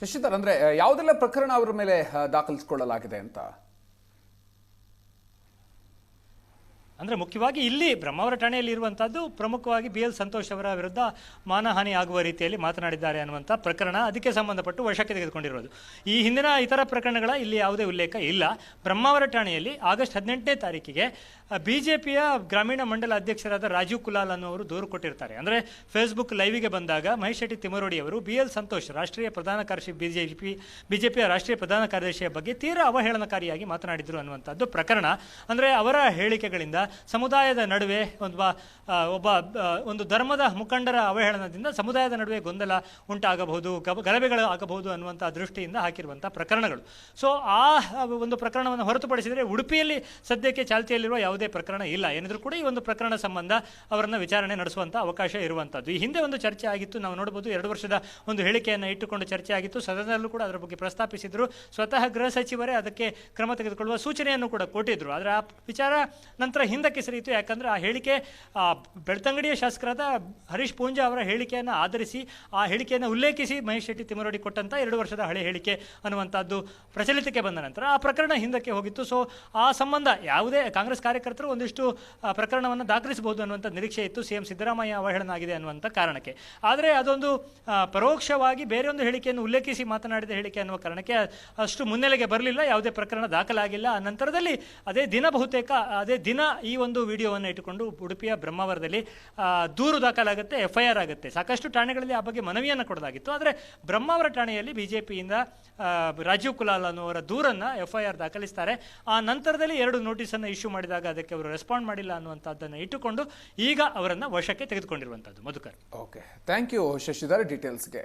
ಶಶಿಧರ್ ಅಂದ್ರೆ ಯಾವುದೆಲ್ಲ ಪ್ರಕರಣ ಅವರ ಮೇಲೆ ದಾಖಲಿಸಿಕೊಳ್ಳಲಾಗಿದೆ ಅಂತ? ಅಂದರೆ ಮುಖ್ಯವಾಗಿ ಇಲ್ಲಿ ಬ್ರಹ್ಮಾವರ ಠಾಣೆಯಲ್ಲಿ ಇರುವಂಥದ್ದು ಪ್ರಮುಖವಾಗಿ ಬಿ ಎಲ್ ಸಂತೋಷ್ ಅವರ ವಿರುದ್ಧ ಮಾನಹಾನಿ ಆಗುವ ರೀತಿಯಲ್ಲಿ ಮಾತನಾಡಿದ್ದಾರೆ ಅನ್ನುವಂಥ ಪ್ರಕರಣ ಅದಕ್ಕೆ ಸಂಬಂಧಪಟ್ಟು ವಶಕ್ಕೆ ತೆಗೆದುಕೊಂಡಿರೋದು ಈ ಹಿಂದಿನ ಇತರ ಪ್ರಕರಣಗಳ ಇಲ್ಲಿ ಯಾವುದೇ ಉಲ್ಲೇಖ ಇಲ್ಲ. ಬ್ರಹ್ಮಾವರ ಠಾಣೆಯಲ್ಲಿ ಆಗಸ್ಟ್ ಹದಿನೆಂಟನೇ ತಾರೀಕಿಗೆ ಬಿ ಜೆ ಪಿಯ ಗ್ರಾಮೀಣ ಮಂಡಲ ಅಧ್ಯಕ್ಷರಾದ ರಾಜೀವ್ ಕುಲಾಲ್ ಅನ್ನುವರು ದೂರು ಕೊಟ್ಟಿರ್ತಾರೆ. ಅಂದರೆ ಫೇಸ್ಬುಕ್ ಲೈವಿಗೆ ಬಂದಾಗ ಮಹೇಶ್ ಶೆಟ್ಟಿ ತಿಮರೋಡಿ ಅವರು ಬಿ ಎಲ್ ಸಂತೋಷ್ ರಾಷ್ಟ್ರೀಯ ಪ್ರಧಾನ ಕಾರ್ಯದರ್ಶಿ, ಬಿಜೆಪಿ, ಬಿಜೆಪಿಯ ರಾಷ್ಟ್ರೀಯ ಪ್ರಧಾನ ಕಾರ್ಯದರ್ಶಿಯ ಬಗ್ಗೆ ತೀರಾ ಅವಹೇಳನಕಾರಿಯಾಗಿ ಮಾತನಾಡಿದರು ಅನ್ನುವಂಥದ್ದು ಪ್ರಕರಣ. ಅಂದರೆ ಅವರ ಹೇಳಿಕೆಗಳಿಂದ ಸಮುದಾಯದ ನಡುವೆ ಒಂದು ಒಬ್ಬ ಒಂದು ಧರ್ಮದ ಮುಖಂಡರ ಅವಹೇಳನದಿಂದ ಸಮುದಾಯದ ನಡುವೆ ಗೊಂದಲ ಉಂಟಾಗಬಹುದು, ಗಬ, ಗಲಭೆಗಳು ಆಗಬಹುದು ಅನ್ನುವಂಥ ದೃಷ್ಟಿಯಿಂದ ಹಾಕಿರುವಂಥ ಪ್ರಕರಣಗಳು. ಸೊ ಆ ಒಂದು ಪ್ರಕರಣವನ್ನು ಹೊರತುಪಡಿಸಿದರೆ ಉಡುಪಿಯಲ್ಲಿ ಸದ್ಯಕ್ಕೆ ಚಾಲ್ತಿಯಲ್ಲಿರುವ ಯಾವುದೇ ಪ್ರಕರಣ ಇಲ್ಲ. ಏನಿದ್ರು ಕೂಡ ಈ ಒಂದು ಪ್ರಕರಣ ಸಂಬಂಧ ಅವರನ್ನು ವಿಚಾರಣೆ ನಡೆಸುವಂಥ ಅವಕಾಶ ಇರುವಂಥದ್ದು. ಈ ಹಿಂದೆ ಒಂದು ಚರ್ಚೆ ಆಗಿತ್ತು. ನಾವು ನೋಡಬಹುದು ಎರಡು ವರ್ಷದ ಒಂದು ಹೇಳಿಕೆಯನ್ನು ಇಟ್ಟುಕೊಂಡು ಚರ್ಚೆ ಆಗಿತ್ತು. ಸದನದಲ್ಲೂ ಕೂಡ ಅದರ ಬಗ್ಗೆ ಪ್ರಸ್ತಾಪಿಸಿದ್ರು. ಸ್ವತಃ ಗೃಹ ಸಚಿವರೇ ಅದಕ್ಕೆ ಕ್ರಮ ತೆಗೆದುಕೊಳ್ಳುವ ಸೂಚನೆಯನ್ನು ಕೂಡ ಕೊಟ್ಟಿದ್ದರು ಆದರೆ ಆ ವಿಚಾರ ನಂತರ ಹಿಂದಕ್ಕೆ ಸರಿಯಿತು ಯಾಕಂದರೆ ಆ ಹೇಳಿಕೆ ಬೆಳ್ತಂಗಡಿಯ ಶಾಸಕರಾದ ಹರೀಶ್ ಪೂಂಜಾ ಅವರ ಹೇಳಿಕೆಯನ್ನು ಆಧರಿಸಿ, ಆ ಹೇಳಿಕೆಯನ್ನು ಉಲ್ಲೇಖಿಸಿ ಮಹೇಶ್ ಶೆಟ್ಟಿ ತಿಮರೋಡಿ ಕೊಟ್ಟಂಥ ಎರಡು ವರ್ಷದ ಹಳೆ ಹೇಳಿಕೆ ಅನ್ನುವಂಥದ್ದು ಪ್ರಚಲಿತಕ್ಕೆ ಬಂದ ನಂತರ ಆ ಪ್ರಕರಣ ಹಿಂದಕ್ಕೆ ಹೋಗಿತ್ತು. ಸೊ ಆ ಸಂಬಂಧ ಯಾವುದೇ ಕಾಂಗ್ರೆಸ್ ಕಾರ್ಯಕರ್ತರು ಒಂದಿಷ್ಟು ಪ್ರಕರಣವನ್ನು ದಾಖಲಿಸಬಹುದು ಅನ್ನುವಂಥ ನಿರೀಕ್ಷೆ ಇತ್ತು. ಸಿ ಎಂ ಸಿದ್ದರಾಮಯ್ಯ ಅವಹೇಳನಾಗಿದೆ ಅನ್ನುವಂಥ ಕಾರಣಕ್ಕೆ. ಆದರೆ ಅದೊಂದು ಪರೋಕ್ಷವಾಗಿ ಬೇರೆ ಒಂದು ಹೇಳಿಕೆಯನ್ನು ಉಲ್ಲೇಖಿಸಿ ಮಾತನಾಡಿದ ಹೇಳಿಕೆ ಅನ್ನುವ ಕಾರಣಕ್ಕೆ ಅಷ್ಟು ಮುನ್ನೆಲೆಗೆ ಬರಲಿಲ್ಲ. ಯಾವುದೇ ಪ್ರಕರಣ ದಾಖಲಾಗಿಲ್ಲ. ಆ ನಂತರದಲ್ಲಿ ಅದೇ ದಿನ ಬಹುತೇಕ, ಅದೇ ದಿನ ಈ ಒಂದು ವಿಡಿಯೋವನ್ನು ಇಟ್ಟುಕೊಂಡು ಉಡುಪಿಯ ಬ್ರಹ್ಮಾವರದಲ್ಲಿ ದೂರು ದಾಖಲಾಗುತ್ತೆ ಎಫ್ ಐ ಆರ್ ಆಗುತ್ತೆ. ಸಾಕಷ್ಟು ಠಾಣೆಗಳಲ್ಲಿ ಆ ಬಗ್ಗೆ ಮನವಿಯನ್ನು ಕೊಡಲಾಗಿತ್ತು. ಆದರೆ ಬ್ರಹ್ಮಾವರ ಠಾಣೆಯಲ್ಲಿ ಬಿ ಜೆ ಪಿಯಿಂದ ರಾಜೀವ್ ಕುಲಾಲ್ ಅನ್ನುವರ ದೂರನ್ನು ಎಫ್ ಐ ಆರ್ ದಾಖಲಿಸ್ತಾರೆ. ಆ ನಂತರದಲ್ಲಿ ಎರಡು ನೋಟಿಸನ್ನು ಇಶ್ಯೂ ಮಾಡಿದಾಗ ಅದಕ್ಕೆ ಅವರು ರೆಸ್ಪಾಂಡ್ ಮಾಡಿಲ್ಲ ಅನ್ನುವಂಥದ್ದನ್ನು ಇಟ್ಟುಕೊಂಡು ಈಗ ಅವರನ್ನು ವಶಕ್ಕೆ ತೆಗೆದುಕೊಂಡಿರುವಂಥದ್ದು. Madhukar. Okay. Thank you Shashidhar ಡೀಟೇಲ್ಸ್ಗೆ.